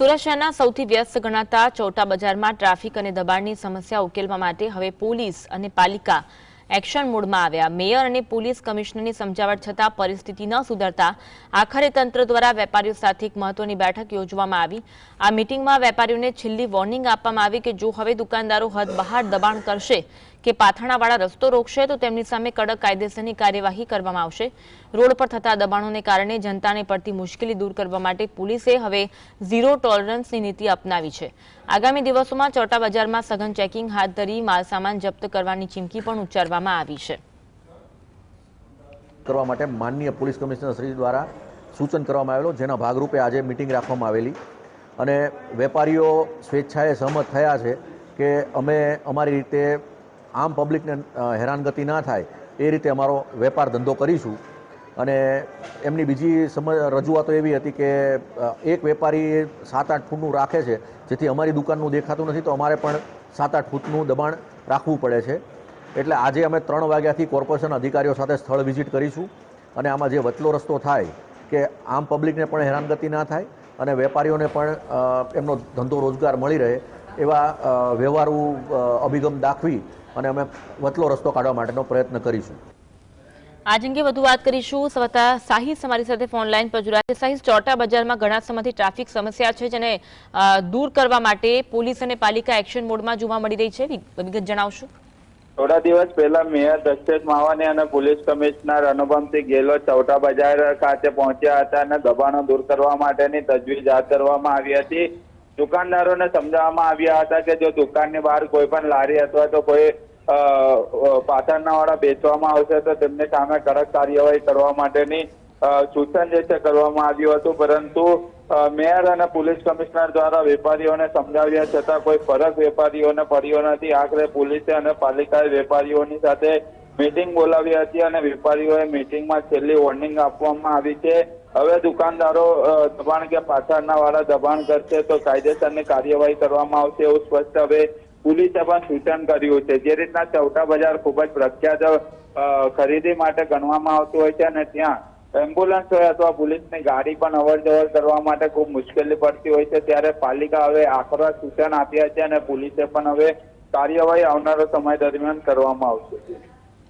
સુરત શહેરના સૌથી વ્યસ્ત ગણાતા ચૌટા બજારમાં ટ્રાફિક અને દબાણની સમસ્યા ઉકેલવા માટે હવે પોલીસ અને પાલિકા એક્શન મોડમાં આવ્યા. મેયર અને પોલીસ કમિશનરની સમજાવટ છતાં પરિસ્થિતિ ન સુધરતા આખરે તંત્ર દ્વારા વેપારીઓ સાથે એક મહત્વની બેઠક યોજવામાં આવી. આ મિટિંગમાં વેપારીઓને છેલ્લી વોર્નિંગ આપવામાં આવી કે જો હવે દુકાનદારો હદ બહાર દબાણ કરશે કે પાથાણાવાળા રસ્તો રોકશે તો તેમની સામે કડક કાયદેસરની કાર્યવાહી કરવામાં આવશે. રોડ પર થતા દબાણોને કારણે જનતાને પડતી મુશ્કેલી દૂર કરવા માટે પોલીસે હવે ઝીરો ટોલરન્સની નીતિ અપનાવી છે. આગામી દિવસોમાં ચોટા બજારમાં સઘન ચેકિંગ હાથ ધરી માલસામાન જપ્ત કરવાની ચીમકી પણ ઉચ્ચારવામાં આવી છે. કરવા માટે માનનીય પોલીસ કમિશનર શ્રી દ્વારા સૂચન કરવામાં આવેલો, જેના ભાગરૂપે આજે મિટિંગ રાખવામાં આવેલી. અને વેપારીઓ સ્વેચ્છાએ સહમત થયા છે કે અમે અમારી રીતે આમ પબ્લિકને હેરાનગતિ ના થાય, એ રીતે અમારો વેપાર ધંધો કરીશું. અને એમની બીજી સમ રજૂઆતો એવી હતી કે એક વેપારી સાત આઠ ફૂટનું રાખે છે, જેથી અમારી દુકાનનું દેખાતું નથી, તો અમારે પણ સાત આઠ ફૂટનું દબાણ રાખવું પડે છે. એટલે આજે અમે ત્રણ વાગ્યાથી કોર્પોરેશન અધિકારીઓ સાથે સ્થળ વિઝિટ કરીશું. અને આમાં જે વચલો રસ્તો થાય, કે આમ પબ્લિકને પણ હેરાનગતિ ના થાય, અને વેપારીઓને પણ એમનો ધંધો રોજગાર મળી રહે એવા વ્યવહારુ અભિગમ દાખવી અને અમે વતલો રસ્તો કાઢવા માટેનો પ્રયત્ન કરીશું. આજ અંગે વધુ વાત કરીશું. સ્વતા સાહિસ અમારી સાથે ફોન લાઈન પર જોડાયા છે. સાહિસ ચોટા બજારમાં ઘણા સમયથી ટ્રાફિક સમસ્યા છે જેને દૂર કરવા માટે પોલીસ અને પાલિકા એક્શન મોડમાં જોવા મળી રહી છે. વિગ- વિગત જણાવશો. થોડા દિવસ પહેલા મેયર દક્ષેશ માવાને અને પોલીસ કમિશનર અનુપમસિંહ ગેહલોત ચૌટા બજાર ખાતે પહોંચ્યા હતા અને દબાણો દૂર કરવા માટેની તજવીજ હાથ ધરવામાં આવી હતી. દુકાનદારોને સમજાવવામાં આવ્યા હતા કે જો દુકાનની બહાર કોઈ પણ લારી અથવા તો કોઈ પાછળના વાળા બેચવામાં આવશે તો તેમની સામે કડક કાર્યવાહી કરવા માટેની સૂચન જે છે કરવામાં આવ્યું હતું. પરંતુ મેયર અને પોલીસ કમિશનર દ્વારા વેપારીઓને સમજાવ્યા છતાં કોઈ ફરક વેપારીઓને પડ્યો નથી. આખરે પોલીસે અને પાલિકાએ વેપારીઓની સાથે મીટિંગ બોલાવી હતી અને વેપારીઓએ મીટિંગમાં છેલ્લી વોર્નિંગ આપવામાં આવી છે. હવે દુકાનદારો દબાણ કે પાછળના વાળા દબાણ કરશે તો કાયદેસરની કાર્યવાહી કરવામાં આવશે એવું સ્પષ્ટ હવે પોલીસે પણ સૂચન કર્યું છે. જે રીતના ચૌટા બજાર ખૂબ જ પ્રખ્યાત ખરીદી માટે ગણવામાં આવતું હોય છે અને ત્યાં એમ્બ્યુલન્સ હોય અથવા પોલીસની ગાડી પણ અવર જવર કરવા માટે ખૂબ મુશ્કેલી પડતી હોય છે. ત્યારે પાલિકા હવે આકરા સૂચન આપ્યા છે અને પોલીસે પણ હવે કાર્યવાહી આવનારો સમય દરમિયાન કરવામાં આવશે.